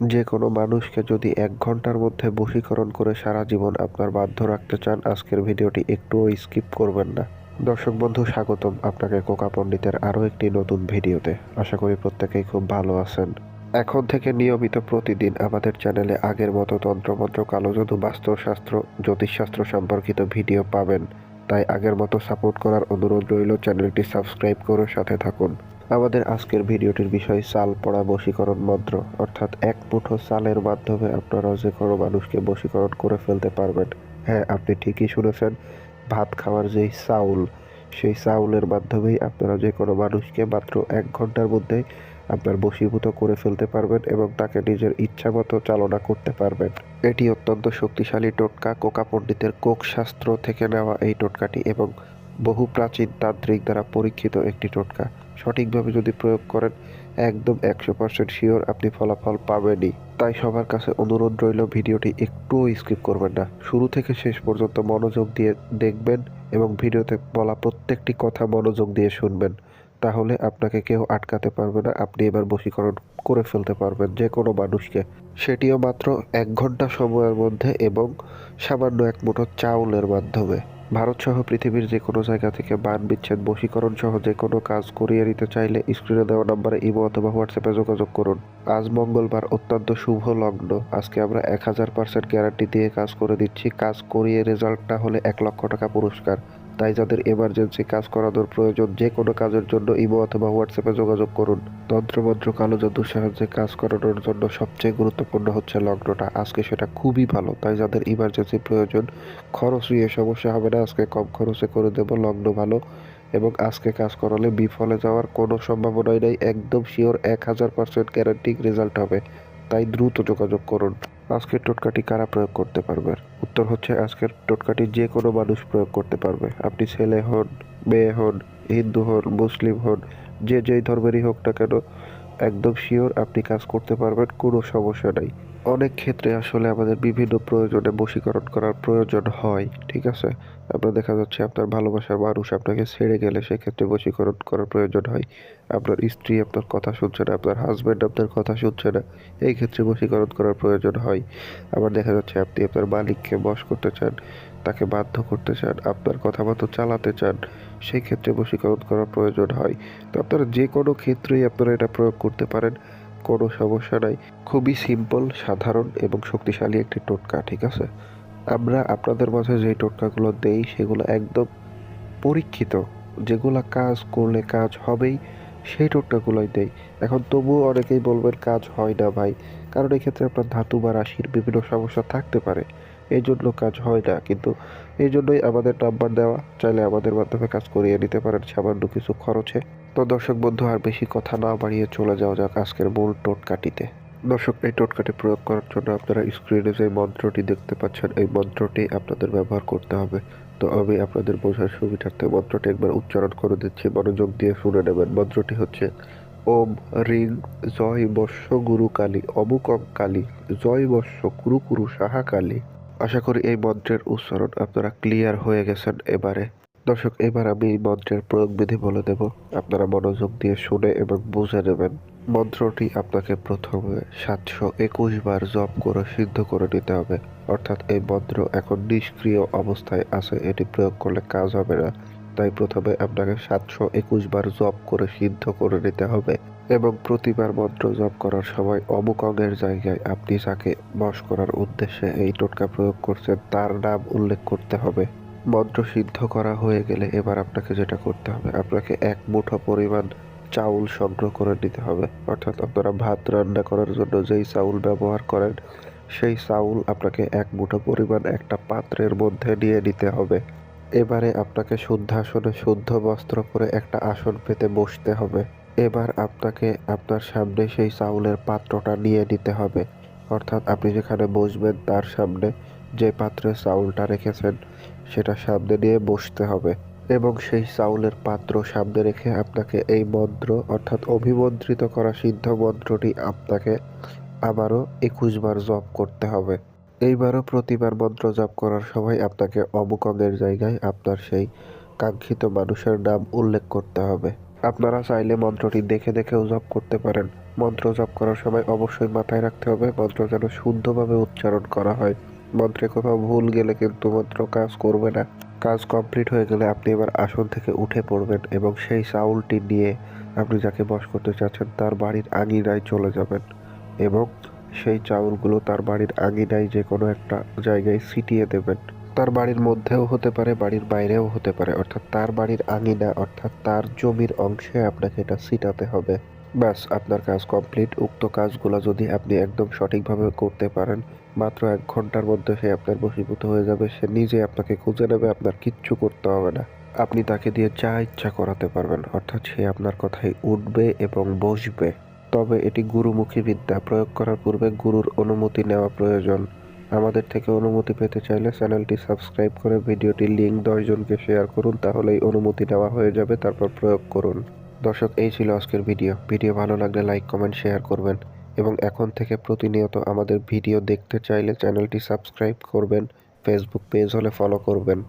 যে কোনো মানুষকে যদি এক ঘণ্টার মধ্যে বশীকরণ করে সারা জীবন আপনার বাধ্য রাখতে চান, আজকের ভিডিওটি একটুও স্কিপ করবেন না। দর্শক বন্ধু, স্বাগতম আপনাকে কোকা পণ্ডিতের আরও একটি নতুন ভিডিওতে। আশা করি প্রত্যেকেই খুব ভালো আছেন। এখন থেকে নিয়মিত প্রতিদিন আমাদের চ্যানেলে আগের মতো তন্ত্রমন্ত্র, কালোজাদু, বাস্তুশাস্ত্র, জ্যোতিষশাস্ত্র সম্পর্কিত ভিডিও পাবেন। তাই আগের মতো সাপোর্ট করার অনুরোধ রইল, চ্যানেলটি সাবস্ক্রাইব করে সাথে থাকুন। আমাদের আজকের ভিডিওটির বিষয় চাল পড়া বশীকরণ মন্ত্র। অর্থাৎ এক মুঠো চালের মাধ্যমে আপনারা যে কোনো মানুষকে বশীকরণ করে ফেলতে পারবেন। হ্যাঁ আপনি ঠিকই শুনেছেন, ভাত খাওয়ার যেই চাউল, সেই চাউলের মাধ্যমেই আপনারা যে কোনো মানুষকে মাত্র এক ঘণ্টার মধ্যেই আপনার বশীভূত করে ফেলতে পারবেন এবং তাকে নিজের ইচ্ছা মতো চালনা করতে পারবেন। এটি অত্যন্ত শক্তিশালী টোটকা, কোকা পণ্ডিতের কোক শাস্ত্র থেকে নেওয়া এই টোটকাটি এবং বহু প্রাচীন তান্ত্রিক দ্বারা পরীক্ষিত একটি টোটকা। সঠিকভাবে যদি প্রয়োগ করেন, একদম একশো পার্সেন্ট শিওর আপনি ফলাফল পাবেনই। তাই সবার কাছে অনুরোধ রইল, ভিডিওটি একটুও স্কিপ করবেন না। শুরু থেকে শেষ পর্যন্ত মনোযোগ দিয়ে দেখবেন এবং ভিডিওতে বলা প্রত্যেকটি কথা মনোযোগ দিয়ে শুনবেন। তাহলে আপনাকে কেউ আটকাতে পারবে না, আপনি এবার বশীকরণ করে ফেলতে পারবেন যে কোনো মানুষকে। সেটিও মাত্র এক ঘণ্টা সময়ের মধ্যে এবং সামান্য এক মুঠো চাউলের মাধ্যমে। ভারত সহ পৃথিবীর যে কোনো জায়গা থেকে বান বিচ্ছেদ, বশীকরণ সহ যে কোনো কাজ করিয়ে নিতে চাইলে স্ক্রিনে দেওয়া নম্বরে ইমো অথবা হোয়াটসঅ্যাপে যোগাযোগ করুন। আজ মঙ্গলবার, অত্যন্ত শুভ লগ্ন। আজকে আমরা এক হাজার পার্সেন্ট গ্যারান্টি দিয়ে কাজ করে দিচ্ছি। কাজ করিয়ে রেজাল্ট না হলে এক লক্ষ টাকা পুরস্কার। তাই যাদের এমার্জেন্সি কাজ করানোর প্রয়োজন। যে কোনো কাজের জন্য ইমো অথবা হোয়াটসঅ্যাপে যোগাযোগ করুন। তন্ত্রমন্ত্র কালো জাদুর সাহায্যে কাজ করানোর জন্য সবচেয়ে গুরুত্বপূর্ণ হচ্ছে লগ্নটা। আজকে সেটা খুবই ভালো, তাই যাদের ইমার্জেন্সি প্রয়োজন খরচ নিয়ে সমস্যা হবে না। আজকে কম খরচে করে দেব লগ্ন ভালো এবং আজকে কাজ করালে বিফলে যাওয়ার কোনো সম্ভাবনাই নেই। একদম শিওর এক হাজার পার্সেন্ট গ্যারান্টি রেজাল্ট হবে। তাই দ্রুত যোগাযোগ করুন। আজকের টোটকাটি কারা প্রয়োগ করতে পারবে? উত্তর হচ্ছে আজকের টোটকাটি যে কোনো মানুষ প্রয়োগ করতে পারবে। আপনি ছেলে হন, মেয়ে হন, হিন্দু হন, মুসলিম হন, যে যেই ধর্মেরই হোক না কেন একদম শিওর আপনি কাজ করতে পারবেন, কোনো সমস্যা নাই। অনেক ক্ষেত্রে আসলে আমাদের বিভিন্ন প্রয়োজনে বশীকরণ করার প্রয়োজন হয়, ঠিক আছে? আপনার দেখা যাচ্ছে আপনার ভালোবাসার মানুষ, আপনাকে ছেড়ে গেলে সেক্ষেত্রে বশীকরণ করার প্রয়োজন হয়। আপনার স্ত্রী আপনার কথা শুনছে না, আপনার হাজব্যান্ড আপনার কথা শুনছে না, এই ক্ষেত্রে বশীকরণ করার প্রয়োজন হয়। আবার দেখা যাচ্ছে আপনি আপনার মালিককে বশ করতে চান তাকে বাধ্য করতে চান, আপনার কথাবার্তা চালাতে চান সেই ক্ষেত্রে বশীকরণ করার প্রয়োজন হয়। তো আপনারা যে কোনো ক্ষেত্রেই আপনারা এটা প্রয়োগ করতে পারেন, কোনো সমস্যা নাই। খুবই সিম্পল সাধারণ এবং শক্তিশালী একটি টোটকা, ঠিক আছে? আমরা আপনাদের মাঝে যে টোটকাগুলো দেই, সেগুলো একদম পরীক্ষিত। যেগুলো কাজ করলে কাজ হবেই, সেই টোটকাগুলোই দেই। এখন তবুও অনেকেই বলবেন, কাজ হয় না ভাই। কারণ এক্ষেত্রে আপনার ধাতু বা রাশির বিভিন্ন সমস্যা থাকতে পারে। এই জন্য কাজ হয় না। কিন্তু এই জন্যই আমাদের নাম্বার দেওয়া, চাইলে আমাদের মাধ্যমে কাজ করিয়ে নিতে পারেন সামান্য কিছু খরচে। তো দর্শক বন্ধু, আর বেশি কথা না বাড়িয়ে চলে যাওয়া যাক আজকের মূল টোটকাটিতে। দর্শক, এই টোটকাটি প্রয়োগ করার জন্য আপনারা স্ক্রিনে যে মন্ত্রটি দেখতে পাচ্ছেন, এই মন্ত্রটি আপনাদের ব্যবহার করতে হবে। তো আমি আপনাদের বোঝার সুবিধার্থে মন্ত্রটি একবার উচ্চারণ করে দিচ্ছি। মনোযোগ দিয়ে শুনে নেবেন। মন্ত্রটি হচ্ছে, ওম রিং জয় বর্ষ গুরু কালী অমুকং কালী, জয় বর্ষ কুরু কুরু সাহা কালী। আশা করি এই মন্ত্রের উচ্চারণ আপনারা ক্লিয়ার হয়ে গেছেন এবারে। দর্শক, এবার আমি এই মন্ত্রের প্রয়োগ বিধি বলে দেব। আপনারা মনোযোগ দিয়ে শুনে এবং বুঝে নেবেন। মন্ত্রটি আপনাকে প্রথমে সাতশো একুশ বার জপ করে সিদ্ধ করে নিতে হবে। অর্থাৎ এই মন্ত্র এখন নিষ্ক্রিয় অবস্থায় আছে, এটি প্রয়োগ করলে কাজ হবে না। তাই প্রথমে আপনাকে সাতশো একুশ বার জপ করে সিদ্ধ করে নিতে হবে। এবং প্রতিবার মন্ত্র জপ করার সময় অমুক অঙ্গের জায়গায় আপনি যাকে বশ করার উদ্দেশ্যে এই টোটকা প্রয়োগ করছেন, তার নাম উল্লেখ করতে হবে। মন্ত্র সিদ্ধ করা হয়ে গেলে এবার আপনাকে যেটা করতে হবে, আপনাকে এক মুঠো পরিমাণ চাউল সংগ্রহ করে নিতে হবে। অর্থাৎ আপনারা ভাত রান্না করার জন্য যেই চাউল ব্যবহার করেন, সেই চাউল আপনাকে এক মুঠো পরিমাণ একটা পাত্রের মধ্যে নিয়ে নিতে হবে। এবারে আপনাকে শুদ্ধ আসনে শুদ্ধ বস্ত্র পরে একটা আসন পেতে বসতে হবে। এবার আপনাকে আপনার সামনে সেই চাউলের পাত্রটা নিয়ে নিতে হবে। অর্থাৎ আপনি যেখানে বসবেন, তার সামনে যে পাত্রে চাউলটা রেখেছেন, সেটা সামনে নিয়ে বসতে হবে এবং সেই চাউলের পাত্র সামনে রেখে আপনাকে এই মন্ত্র, অর্থাৎ অভিমন্ত্রিত করা সিদ্ধ মন্ত্রটি আপনাকে আবারও একুশ বার জপ করতে হবে। এইবারও প্রতিবার মন্ত্র জপ করার সময় আপনাকে অমুক অঙ্গের জায়গায় আপনার সেই কাঙ্ক্ষিত মানুষের নাম উল্লেখ করতে হবে। আপনারা চাইলে মন্ত্রটি দেখে দেখেও জপ করতে পারেন। মন্ত্র জপ করার সময় অবশ্যই মাথায় রাখতে হবে, মন্ত্র যেন শুদ্ধভাবে উচ্চারণ করা হয়। মন্ত্রে কোথাও ভুল গেলে কিন্তু মন্ত্র কাজ করবে না। কাজ কমপ্লিট হয়ে গেলে আপনি এবার আসন থেকে উঠে পড়বেন এবং সেই চাউলটি নিয়ে আপনি যাকে বস করতে চাচ্ছেন তার বাড়ির আঙিনায় চলে যাবেন এবং সেই চাউলগুলো তার বাড়ির আঙিনায় যে কোনো একটা জায়গায় ছিটিয়ে দেবেন। তার বাড়ির মধ্যেও হতে পারে, বাড়ির বাইরেও হতে পারে। অর্থাৎ তার বাড়ির আঙিনা, অর্থাৎ তার জমির অংশে আপনাকে এটা ছিটাতে হবে। ব্যাস, আপনার কাজ কমপ্লিট। উক্ত কাজগুলো যদি আপনি একদম সঠিকভাবে করতে পারেন, মাত্র এক ঘণ্টার মধ্যে সে আপনার বশীভূত হয়ে যাবে। সে নিজে আপনাকে খুঁজে নেবে, আপনার কিচ্ছু করতে হবে না। আপনি তাকে দিয়ে যা ইচ্ছা করাতে পারবেন, অর্থাৎ সে আপনার কথায় উঠবে এবং বসবে। তবে এটি গুরুমুখী বিদ্যা। প্রয়োগ করার পূর্বে গুরুর অনুমতি নেওয়া প্রয়োজন। আমাদের থেকে অনুমতি পেতে চাইলে চ্যানেলটি সাবস্ক্রাইব করে ভিডিওটির লিঙ্ক দশজনকে শেয়ার করুন, তাহলেই অনুমতি নেওয়া হয়ে যাবে, তারপর প্রয়োগ করুন। দর্শক, এই ছিল আজকের ভিডিও। ভিডিও ভালো লাগলে লাইক, কমেন্ট, শেয়ার করবেন। এবং এখন থেকে প্রতিনিয়ত আমাদের ভিডিও দেখতে চাইলে চ্যানেলটি সাবস্ক্রাইব করবেন, ফেসবুক পেজ হলে ফলো করবেন।